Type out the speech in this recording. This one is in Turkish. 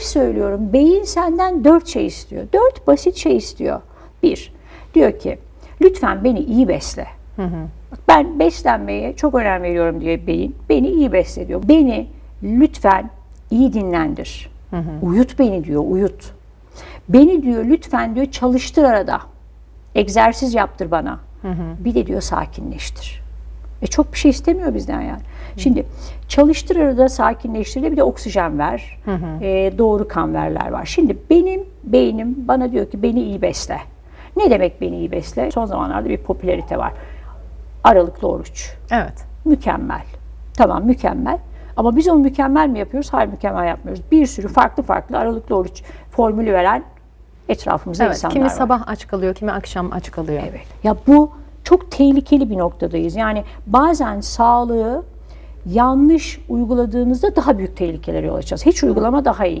hep söylüyorum beyin senden dört şey istiyor. Dört basit şey istiyor. Bir, diyor ki lütfen beni iyi besle. Bak Ben beslenmeye çok önem veriyorum diye beyin. Beni iyi besle diyor. Beni lütfen iyi dinlendir. Uyut beni diyor, uyut. Beni diyor lütfen diyor çalıştır arada. Egzersiz yaptır bana. Bir de diyor sakinleştir. E çok bir şey istemiyor bizden yani. Şimdi çalıştır arada sakinleştir de bir de oksijen ver. E, doğru kan verler var. Şimdi benim beynim bana diyor ki beni iyi besle. Ne demek beni iyi besle? Son zamanlarda bir popülerite var. Aralıklı oruç. Evet. Mükemmel. Tamam mükemmel. Ama biz onu mükemmel mi yapıyoruz? Hayır mükemmel yapmıyoruz. Bir sürü farklı farklı aralıklı oruç formülü veren etrafımızda Evet. insanlar Kimi var. sabah aç kalıyor, kimi akşam aç kalıyor. Evet. Ya bu çok tehlikeli bir noktadayız. Yani bazen sağlığı yanlış uyguladığınızda daha büyük tehlikelere yol açacağız. Hiç uygulama daha iyi.